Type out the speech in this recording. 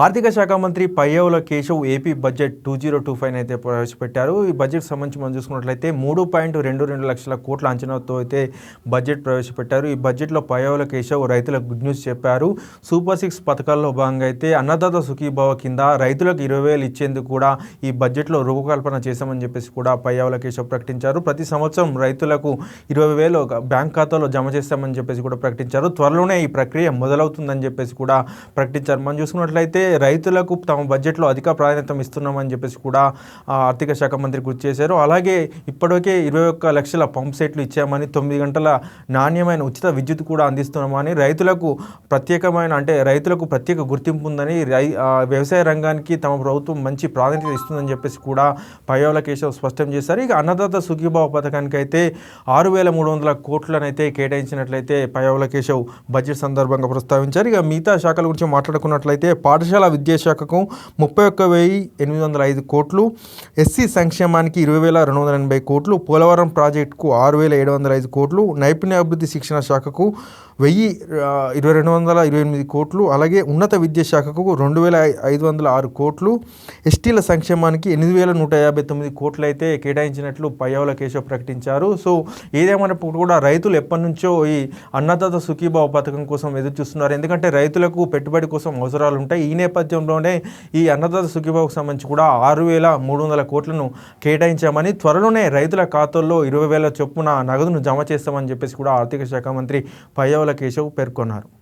ఆర్థిక శాఖ మంత్రి Payyavula Keshav AP budget two zero two five అయితే ప్రవేశపెట్టారు. ఈ బడ్జెట్ సంబంధించి మనం చూసుకున్నట్లయితే మూడు పాయింట్ రెండు రెండు లక్షల కోట్ల అంచనాతో అయితే బడ్జెట్ ప్రవేశపెట్టారు. ఈ బడ్జెట్లో పయ్యవుల కేశవ్ రైతులకు గుడ్ న్యూస్ చెప్పారు. సూపర్ సిక్స్ పథకాల్లో భాగంగా అయితే అన్నదాత సుఖీభావ కింద రైతులకు ఇరవై వేలు ఇచ్చేందుకు కూడా ఈ బడ్జెట్లో రూపకల్పన చేశామని చెప్పేసి కూడా పయ్యవుల కేశవ్ ప్రకటించారు. ప్రతి సంవత్సరం రైతులకు ఇరవై వేలు బ్యాంక్ ఖాతాలో జమ చేస్తామని చెప్పేసి కూడా ప్రకటించారు. త్వరలోనే ఈ ప్రక్రియ మొదలవుతుందని చెప్పేసి కూడా ప్రకటించారు. మనం చూసుకున్నట్లయితే రైతులకు తమ బడ్జెట్లో అధిక ప్రాధాన్యత ఇస్తున్నామని చెప్పేసి కూడా ఆర్థిక శాఖ మంత్రి గుర్తు చేశారు. అలాగే ఇప్పటికే ఇరవై ఒక్క లక్షల పంప్ సెట్లు ఇచ్చామని తొమ్మిది గంటల నాణ్యమైన ఉచిత విద్యుత్ కూడా అందిస్తున్నామని రైతులకు ప్రత్యేకమైన అంటే రైతులకు ప్రత్యేక గుర్తింపు ఉందని రై వ్యవసాయ రంగానికి తమ ప్రభుత్వం మంచి ప్రాధాన్యత ఇస్తుందని చెప్పేసి కూడా పయోల కేశవ్ స్పష్టం చేశారు. ఇక అన్నదాత సుఖీభావ పథకానికి అయితే ఆరు వేల మూడు వందల కోట్లనైతే కేటాయించినట్లయితే పయోల కేశవ్ బడ్జెట్ సందర్భంగా ప్రస్తావించారు. ఇక మిగతా శాఖల గురించి మాట్లాడుకున్నట్లయితే పాఠశాల విద్యాశాఖకు ముప్పై ఒక్క వెయ్యి ఎనిమిది వందల ఐదు కోట్లు ఎస్సీ సంక్షేమానికి ఇరవై వేల రెండు వందల ఎనభై కోట్లు పోలవరం ప్రాజెక్టుకు ఆరు వేల ఏడు వందల ఐదు కోట్లు నైపుణ్యాభివృద్ధి శిక్షణ శాఖకు వెయ్యి ఇరవై రెండు వందల ఇరవై ఎనిమిది కోట్లు అలాగే ఉన్నత విద్యాశాఖకు రెండు వేల ఐదు వందల ఆరు కోట్లు ఎస్టీల సంక్షేమానికి ఎనిమిది వేల నూట యాభై తొమ్మిది కోట్లు అయితే కేటాయించినట్లు పయ్యవల కేశవ్ ప్రకటించారు. సో ఏదేమైనప్పుడు కూడా రైతులు ఎప్పటి నుంచో ఈ అన్నదాత సుఖీభావ పథకం కోసం ఎదురు చూస్తున్నారు ఎందుకంటే రైతులకు పెట్టుబడి కోసం అవసరాలు ఉంటాయి. ఈ నేపథ్యంలోనే ఈ అన్నదాత సుఖీభావకు సంబంధించి కూడా ఆరు వేల మూడు వందల కోట్లను కేటాయించామని త్వరలోనే రైతుల ఖాతాల్లో ఇరవై వేల చొప్పున నగదును జమ చేస్తామని చెప్పేసి కూడా ఆర్థిక శాఖ మంత్రి పయ్యవుల కేశవ్ పేర్కొన్నారు.